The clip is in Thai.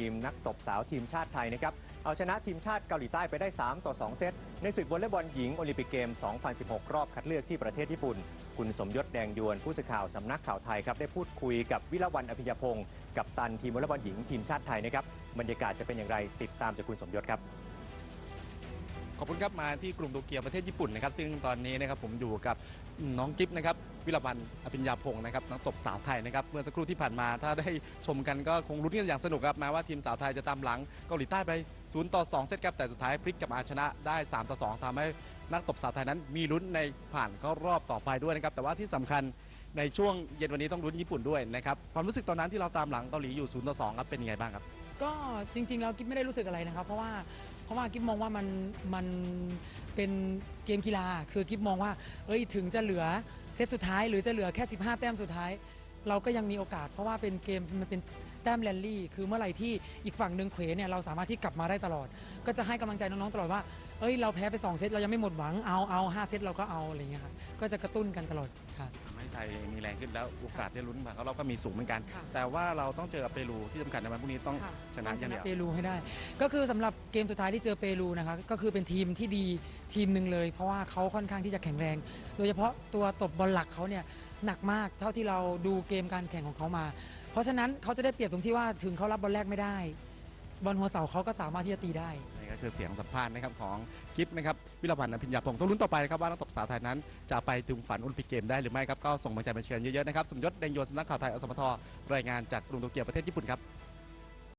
ทีมนักตบสาวทีมชาติไทยนะครับ เอาชนะทีมชาติเกาหลีใต้ไปได้ 3 ต่อ 2 เซต ในศึกวอลเลย์บอลหญิงโอลิมปิกเกม 2016 รอบคัดเลือกที่ประเทศญี่ปุ่น คุณสมยศแดงยวนผู้สื่อข่าวสำนักข่าวไทยครับได้พูดคุยกับวิรวันอภิญญพงศ์กับตันทีมวอลเลย์บอลหญิงทีมชาติไทยนะครับบรรยากาศจะเป็นอย่างไรติดตามจากคุณสมยศครับ ขอบคุณครับมาที่กรุงโตเกียวประเทศญี่ปุ่นนะครับซึ่งตอนนี้นะครับผมอยู่กับน้องกิฟนะครับวิรพันธ์อภิญญาพงศ์นะครับนักตบสาวไทยนะครับเมื่อสักครู่ที่ผ่านมาถ้าได้ชมกันก็คงลุ้นกันอย่างสนุกครับแม้ว่าทีมสาวไทยจะตามหลังเกาหลีใต้ไป0ต่อ2เซตครับแต่สุดท้ายพลิกกลับมาชนะได้3ต่อ2ทำให้ นักตบสาวไทยนั้นมีลุ้นในผ่านเข้ารอบต่อไปด้วยนะครับแต่ว่าที่สำคัญในช่วงเย็นวันนี้ต้องลุ้นญี่ปุ่นด้วยนะครับความรู้สึกตอนนั้นที่เราตามหลังเกาหลีอยู่0ต่อ2ครับเป็นยังไงบ้างครับ ก็จริงๆแล้วกิ๊บไม่ได้รู้สึกอะไรนะครับ เพราะว่าเพราะว่ากิ๊บมองว่ามันมันเป็นเกมกีฬา คือกิ๊บมองว่า เอ้ยถึงจะเหลือเซตสุดท้าย หรือจะเหลือแค่ 15 แต้มสุดท้าย เราก็ยังมีโอกาส เพราะว่าเป็นเกมมันเป็นแต้มแรลลี่ คือเมื่อไหร่ที่อีกฝั่งหนึ่งเขวเนี่ยเราสามารถที่กลับมาได้ตลอด ก็จะให้กำลังใจน้องๆตลอดว่าเอ้ยเราแพ้ไปสองเซตเรายังไม่หมดหวังเอาเอาห้าเซตเราก็เอาอะไรเงี้ยครับก็จะกระตุ้นกันตลอดครับ ยมีแรงขึ้นแล้วโอกาสที่ลุ้นผ่านเข้ารอบก็มีสูงเหมือนกัน ค่ะ แต่ว่าเราต้องเจอกับเปรูที่สำคัญในวันพรุ่งนี้ต้องค่ะชนะต้อย่างเดียวเปรูให้ได้ ก็คือสำหรับเกมสุดท้ายที่เจอเปรูนะคะก็คือเป็นทีมที่ดีทีมหนึ่งเลย เพราะว่าเขาค่อนข้างที่จะแข็งแรง โดยเฉพาะตัวตบบอลหลักเขาเนี่ยหนักมากเท่าที่เราดูเกมการแข่งของเขามา เพราะฉะนั้นเขาจะได้เปรียบตรงที่ว่าถึงเขารับบอลแรกไม่ได้ บอลหัวเสาเขาก็สามารถที่จะตีได้นี่ก็ คือเสียงสัมภาษณ์นะครับของกิฟนะครับวิรพันธ์อภิญญาพงศ์ต้องลุ้นต่อไปนะครับว่านักตบสาวไทยนั้น จะไปถึงฝันโอลิมปิกเกมได้หรือไม่ครับก็ส่งกำลังใจมาเชียร์เยอะๆนะครับสมยศแดงโยนสำนักข่าวไทยอสมทรายงานจากกรุงโตเกียวประเทศญี่ปุ่นครับ